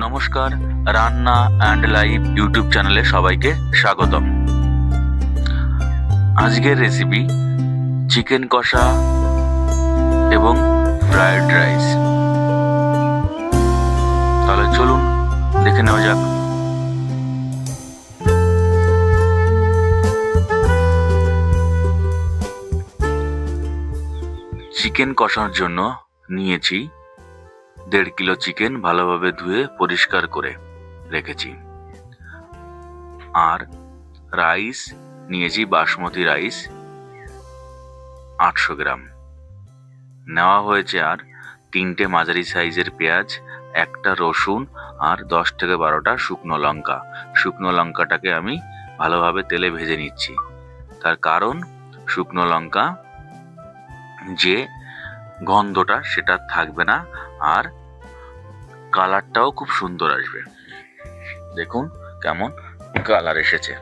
নমস্কার, রান্না and live YouTube চ্যানেলে সবাইকে স্বাগতম। আজকের রেসিপি চিকেন কষা এবং ফ্রায়েড রাইস তাহলে চলুন, দেখে নেওয়া যাক। চিকেন কষার জন্য নিয়েছি দেড় কিলো চিকেন ভালোভাবে ধুয়ে পরিষ্কার করে রেখেছি। আর রাইস, নিয়েছি বাসমতি রাইস, আটশো গ্রাম। নেওয়া হয়েছে আর তিনটে মাঝারি সাইজের পেঁয়াজ, একটা রসুন আর দশ থেকে বারোটা শুকনো লঙ্কা। শুকনো লঙ্কাটাকে আমি ভালোভাবে তেলে ভেজে নিচ্ছি। তার কারণ শুকনো লঙ্কা যে গন্ধটা সেটা থাকবে না আর কালারটাও খুব সুন্দর আসবে। দেখুন কেমন কালার এসেছে।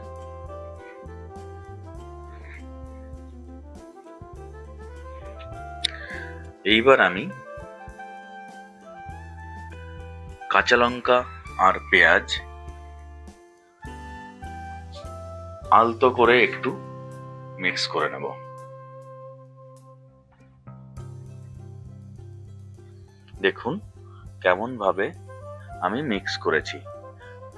এইবার আমি কাঁচা লঙ্কা আর পেঁয়াজ আলতো করে একটু মিক্স করে নেব। দেখুন কেমন ভাবে আমি মিক্স করেছি।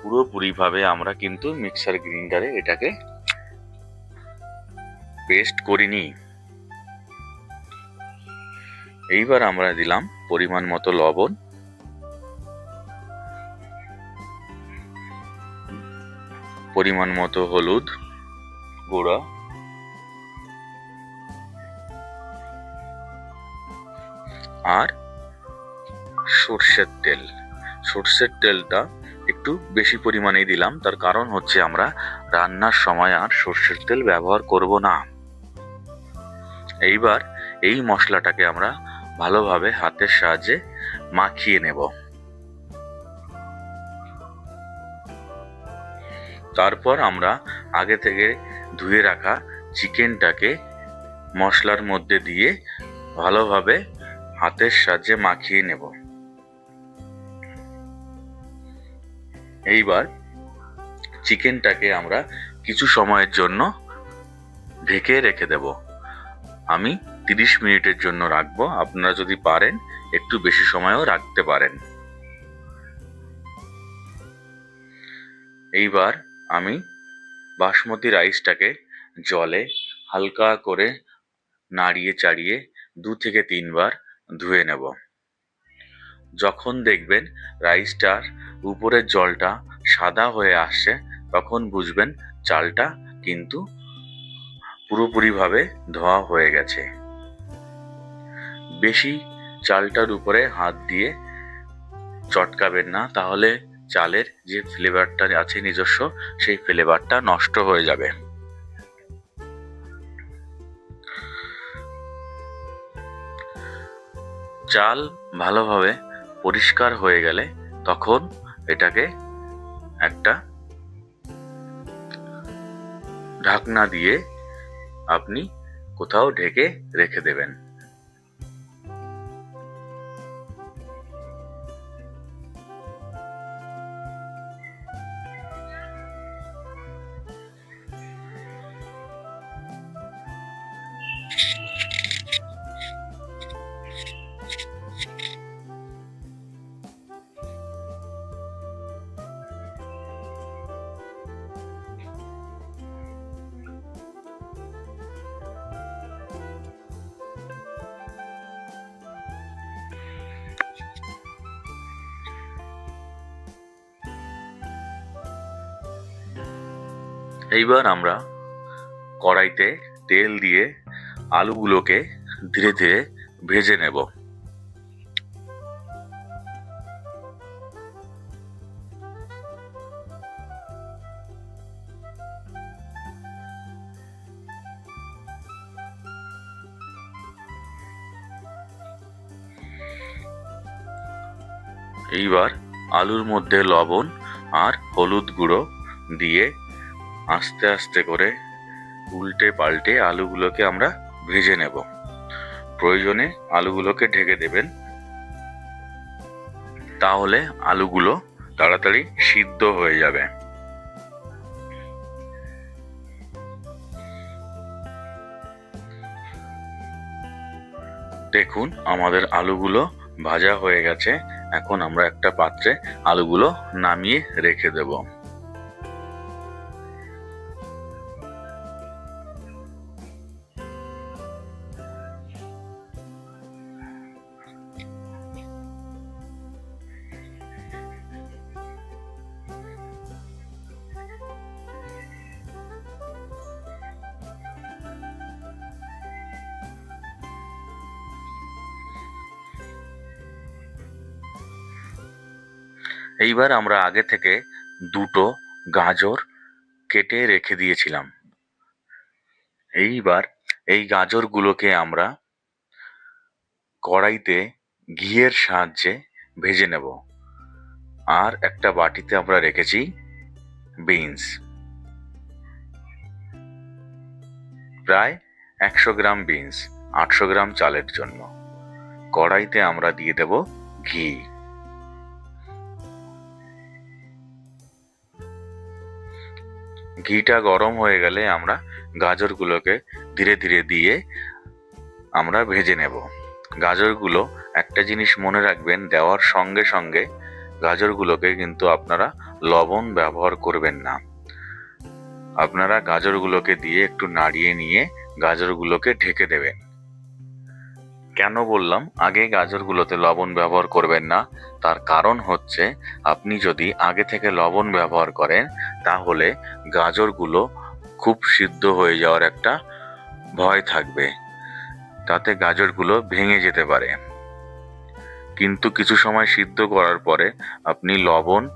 পুরোপুরিভাবে আমরা কিন্তু মিক্সার গ্রিন্ডারে এটাকে পেস্ট করিনি। এইবার আমরা দিলাম পরিমাণ মতো লবণ। পরিমাণ মতো হলুদ গুঁড়া। আর সর্ষের তেল। সর্ষের তেলটা একটু বেশি পরিমাণেই দিলাম। তার কারণ হচ্ছে আমরা রান্নার সময় আর সর্ষের তেল ব্যবহার করব না। এইবার এই মশলাটাকে আমরা ভালোভাবে হাতের সাহায্যে মাখিয়ে নেব। তারপর আমরা আগে থেকে ধুয়ে রাখা চিকেনটাকে মশলার মধ্যে দিয়ে ভালোভাবে হাতের সাহায্যে মাখিয়ে নেব। এইবার চিকেনটাকে আমরা কিছু সময়ের জন্য ঢেকে রেখে দেব। আমি তিরিশ মিনিটের জন্য রাখব। আপনারা যদি পারেন, একটু বেশি সময়ও রাখতে পারেন। এইবার আমি বাসমতি রাইসটাকে জলে হালকা করে নাড়িয়ে চাড়িয়ে দু থেকে তিনবার ধুয়ে নেব। যখন দেখবেন রাইসটার উপরের জলটা সাদা হয়ে আসছে, তখন বুঝবেন চালটা কিন্তু পুরোপুরিভাবে ধোয়া হয়ে গেছে। বেশি চালটার উপরে হাত দিয়ে চটকাবেন না, তাহলে চালের যে ফ্লেভারটা আছে নিজস্ব, সেই ফ্লেভারটা নষ্ট হয়ে যাবে। চাল ভালোভাবে পরিষ্কার হয়ে গেলে তখন এটাকে একটা ঢাকনা দিয়ে আপনি কোথাও ঢেকে রেখে দেবেন। এইবার আমরা কড়াইতে তেল দিয়ে আলুগুলোকে ধীরে ধীরে ভেজে নেব। এইবার আলুর মধ্যে লবণ আর হলুদ গুঁড়ো দিয়ে আস্তে আস্তে করে উল্টে পাল্টে আলুগুলোকে আমরা ভেজে নেব। প্রয়োজনে আলুগুলোকে ঢেকে দেবেন। তাহলে আলুগুলো তাড়াতাড়ি সিদ্ধ হয়ে যাবে। দেখুন, আমাদের আলুগুলো ভাজা হয়ে গেছে। এখন আমরা একটা পাত্রে আলুগুলো নামিয়ে রেখে দেব। এইবার আমরা আগে থেকে দুটো গাজর কেটে রেখে দিয়েছিলাম। এইবার এই গাজরগুলোকে আমরা কড়াইতে ঘিয়ের সাহায্যে ভেজে নেব। আর একটা বাটিতে আমরা রেখেছি বিনস। প্রায় একশো গ্রাম বিনস, আটশো গ্রাম চালের জন্য। কড়াইতে আমরা দিয়ে দেব ঘি। ঘিটা গরম হয়ে গেলে আমরা গাজরগুলোকে ধীরে ধীরে দিয়ে আমরা ভেজে নেব। গাজরগুলো একটা জিনিস মনে রাখবেন, দেওয়ার সঙ্গে সঙ্গে গাজরগুলোকে কিন্তু আপনারা লবণ ব্যবহার করবেন না। আপনারা গাজরগুলোকে দিয়ে একটু নাড়িয়ে নিয়ে গাজরগুলোকে ঢেকে দেবেন। কেন বললাম? আগে গাজরগুলোতে লবণ ব্যবহার করবেন না। তার কারণ হচ্ছে, আপনি যদি আগে থেকে লবণ ব্যবহার করেন, তাহলে গাজরগুলো খুব সিদ্ধ হয়ে যাওয়ার একটা ভয় থাকবে। তাতে গাজরগুলো ভেঙে যেতে পারে। কিন্তু কিছু সময় সিদ্ধ করার পরে আপনি লবণ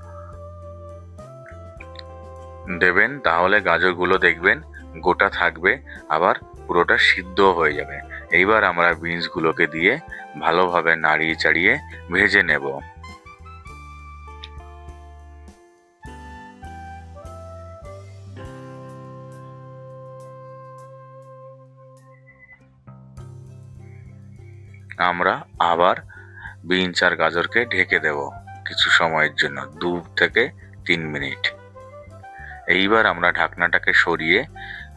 দেবেন, তাহলে গাজরগুলো দেখবেন গোটা থাকবে, আবার পুরোটা সিদ্ধ হয়ে যাবে। এইবার আমরা বিনসগুলোকে দিয়ে ভালোভাবে নাড়িয়ে চাড়িয়ে ভেজে নেব। আমরা আবার বিনস আর গাজরকে ঢেকে দেব কিছু সময়ের জন্য, দু থেকে তিন মিনিট। এইবার আমরা ঢাকনাটাকে সরিয়ে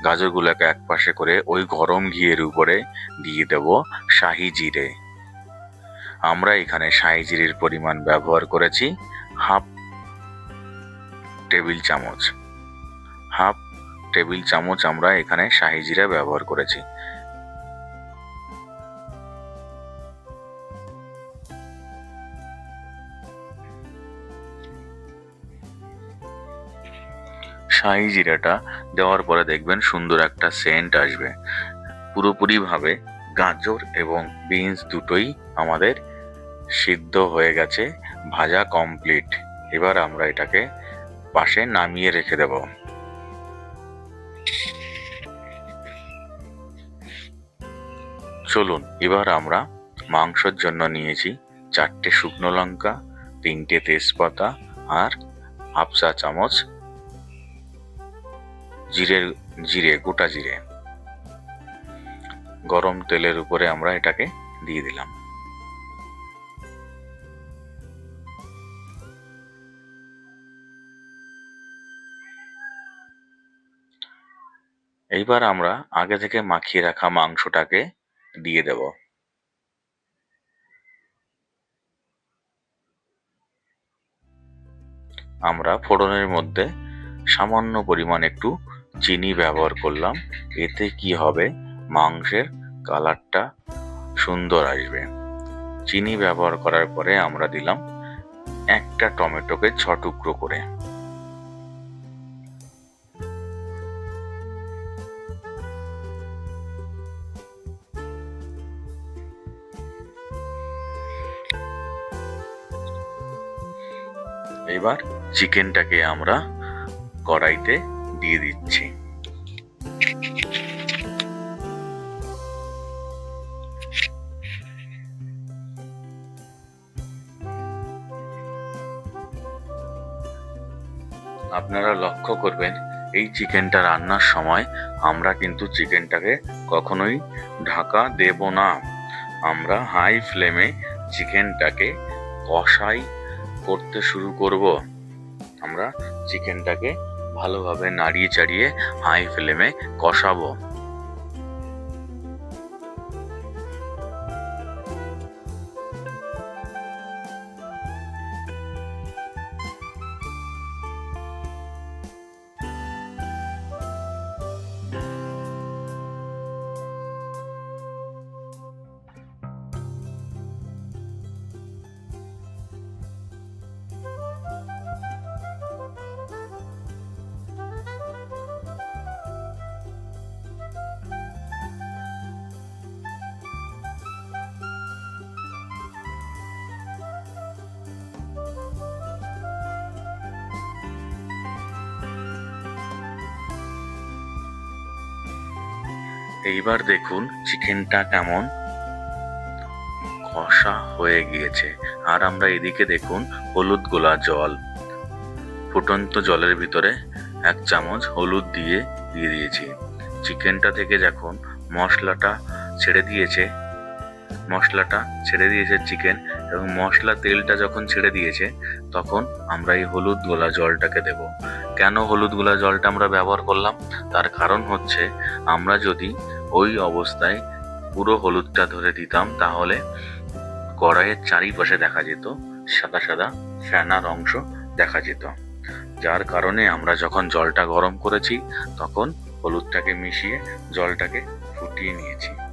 গাজরগুলোকে এক পাশে করে ওই গরম ঘিয়ের উপরে দিয়ে দেব শাহি জিরে। আমরা এখানে শাহি জিরের পরিমাণ ব্যবহার করেছি হাফ টেবিল চামচ। হাফ টেবিল চামচ আমরা এখানে শাহি জিরা ব্যবহার করেছি। শাহি জিরাটা দেওয়ার পরে দেখবেন সুন্দর একটা সেন্ট আসবে। পুরোপুরিভাবে গাজর এবং বিনস দুটোই আমাদের সিদ্ধ হয়ে গেছে, ভাজা কমপ্লিট। এবার আমরা এটাকে পাশে নামিয়ে রেখে দেব। চলুন, এবার আমরা মাংসর জন্য নিয়েছি চারটে শুকনো লঙ্কা, তিনটে তেজপাতা আর চা চামচ জিরের জিরে, গোটা জিরে। গরম তেলের উপরে আমরা এটাকে দিয়ে দিলাম। এইবার আমরা আগে থেকে মাখিয়ে রাখা মাংসটাকে দিয়ে দেব। আমরা ফোড়নের মধ্যে সামান্য পরিমাণ একটু চিনি ব্যবহার করলাম, এতে কি হবে? মাংসের কালারটা সুন্দর আসবে। চিনি ব্যবহার করার পরে আমরা দিলাম একটা টমেটোকে ছ টুকরো করে। এবার চিকেনটাকে আমরা কড়াইতে দিয়ে দিচ্ছি। আপনারা লক্ষ্য করবেন, এই চিকেনটা রান্নার সময় আমরা কিন্তু চিকেনটাকে কখনোই ঢাকা দেব না। আমরা হাই ফ্লেমে চিকেনটাকে কষাই করতে শুরু করব। আমরা চিকেনটাকে ভালোভাবে নাড়িয়ে চাড়িয়ে হাই ফ্লেমে কষাবো। এইবার দেখুন চিকেনটা কেমন। কষা হয়ে গিয়েছে। আর আমরা এদিকে দেখুন হলুদ গোলা জল। ফুটন্ত জলের ভিতরে এক চামচ হলুদ দিয়ে দিয়ে দিয়েছি। চিকেনটা থেকে যখন মশলাটা ছেড়ে দিয়েছে। মশলাটা ছেড়ে দিয়েছে চিকেন এবং মশলা তেলটা যখন ছেড়ে দিয়েছে, তখন আমরা এই হলুদ গোলা জলটাকে দেব। কেন হলুদ গোলা জলটা আমরা ব্যবহার করলাম? তার কারণ হচ্ছে, আমরা যদি ওই অবস্থায় পুরো হলুদটা ধরে দিতাম, তাহলে কড়াইয়ের চারিপাশে দেখা যেত সাদা সাদা ফেনার অংশ দেখা যেত। যার কারণে আমরা যখন জলটা গরম করেছি, তখন হলুদটাকে মিশিয়ে জলটাকে ফুটিয়ে নিয়েছি।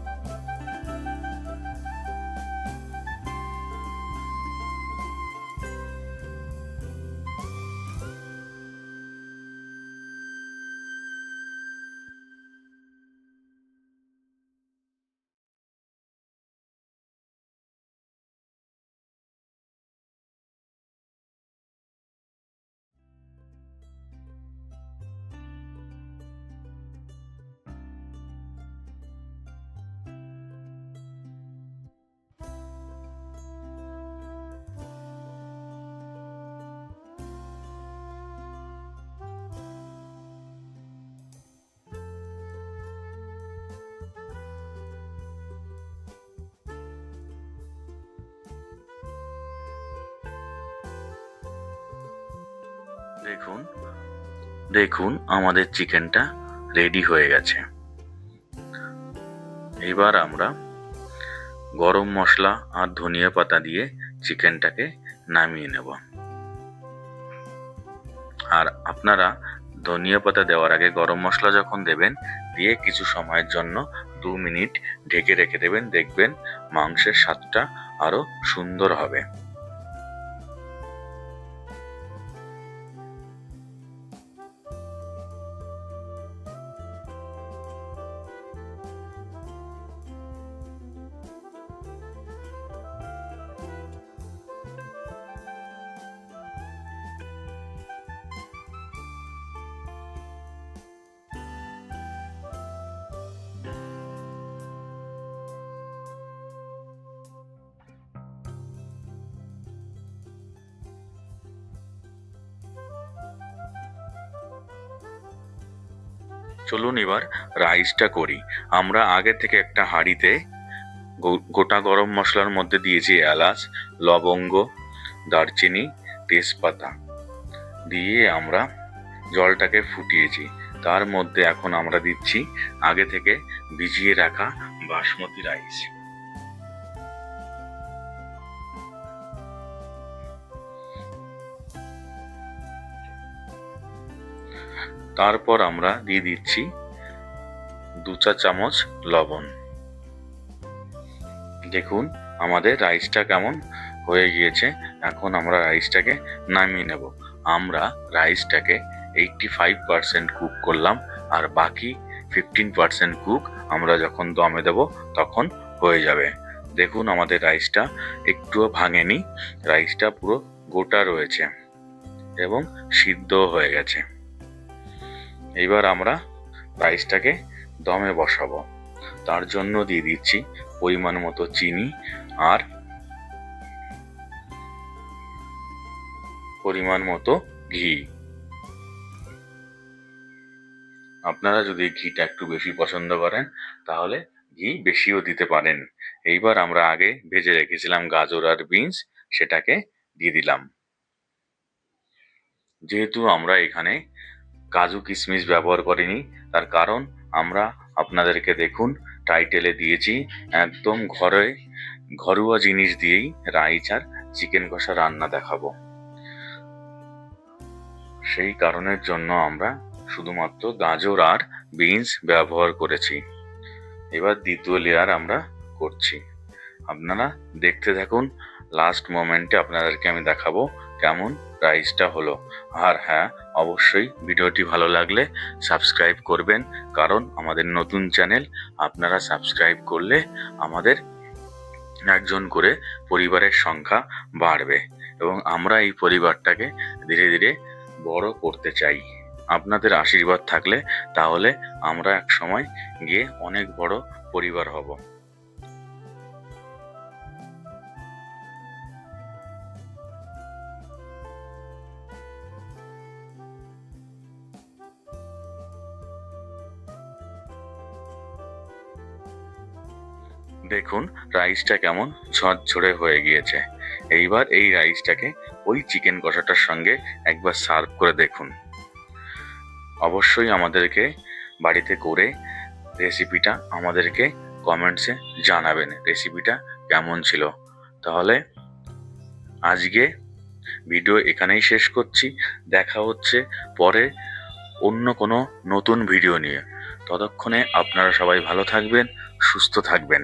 দেখুন দেখুন, আমাদের চিকেনটা রেডি হয়ে গেছে। এবার আমরা গরম মশলা আর ধনিয়া পাতা দিয়ে চিকেনটাকে নামিয়ে নেব। আর আপনারা ধনিয়া পাতা দেওয়ার আগে গরম মশলা যখন দেবেন, দিয়ে কিছু সময়ের জন্য দু মিনিট ঢেকে রেখে দেবেন। দেখবেন মাংসের স্বাদটা আরও সুন্দর হবে। চলুন এবার রাইসটা করি। আমরা আগে থেকে একটা হাঁড়িতে গোটা গরম মশলার মধ্যে দিয়েছি এলাচ, লবঙ্গ, দারচিনি, তেজপাতা। দিয়ে আমরা জলটাকে ফুটিয়েছি। তার মধ্যে এখন আমরা দিচ্ছি আগে থেকে ভিজিয়ে রাখা বাসমতি রাইস। তারপর আমরা দিয়ে দিচ্ছি দু চা চামচ লবণ। দেখুন, আমাদের রাইসটা কেমন হয়ে গিয়েছে। এখন আমরা রাইসটাকে নামিয়ে নেব। আমরা রাইসটাকে এইটটি ফাইভ পার্সেন্ট কুক করলাম আর বাকি ফিফটিন পার্সেন্ট কুক আমরা যখন দমে দেব তখন হয়ে যাবে। দেখুন, আমাদের রাইসটা একটুও ভাঙেনি। রাইসটা পুরো গোটা রয়েছে এবং সিদ্ধ হয়ে গেছে। এইবার আমরা রাইসটাকে দমে বসাবো। তার জন্য দিয়ে দিচ্ছি পরিমাণ মতো চিনি আর পরিমাণ মতো ঘি। আপনারা যদি ঘিটা একটু বেশি পছন্দ করেন, তাহলে ঘি বেশিও দিতে পারেন। এইবার আমরা আগে ভেজে রেখেছিলাম গাজর আর বিনস, সেটাকে দিয়ে দিলাম। যেহেতু আমরা এখানে কাজু কিশমিশ ব্যবহার করিনি, তার কারণ আমরা আপনাদেরকে দেখুন টাইটেলে দিয়েছি, একদম ঘরে ঘরোয়া জিনিস দিয়েই রাইস আর চিকেন কষা রান্না দেখাবো। সেই কারণের জন্য আমরা শুধুমাত্র গাজর আর বিনস ব্যবহার করেছি। এবার দ্বিতীয় লেয়ার আমরা করছি। আপনারা দেখতে থাকুন লাস্ট মোমেন্টে আপনাদেরকে আমি দেখাবো কেমন রাইসটা হলো। আর হ্যাঁ অবশ্যই ভিডিওটি ভালো লাগলে সাবস্ক্রাইব করবেন, কারণ আমাদের নতুন চ্যানেল আপনারা সাবস্ক্রাইব করলে আমাদের একজন করে পরিবারের সংখ্যা বাড়বে এবং আমরা এই পরিবারটাকে ধীরে ধীরে বড় করতে চাই। আপনাদের আশীর্বাদ থাকলে তাহলে আমরা এক সময় গিয়ে অনেক বড় পরিবার হব। দেখুন রাইসটা কেমন ঝরঝরে হয়ে গিয়েছে। এইবার এই রাইসটাকে ওই চিকেন কষাটার সঙ্গে একবার সার্ভ করে দেখুন। অবশ্যই আমাদেরকে বাড়িতে করে রেসিপিটা আমাদেরকে কমেন্টসে জানাবেন, রেসিপিটা কেমন ছিল। তাহলে আজকে ভিডিও এখানেই শেষ করছি। দেখা হচ্ছে পরে অন্য কোনো নতুন ভিডিও নিয়ে। ততক্ষণে আপনারা সবাই ভালো থাকবেন, সুস্থ থাকবেন।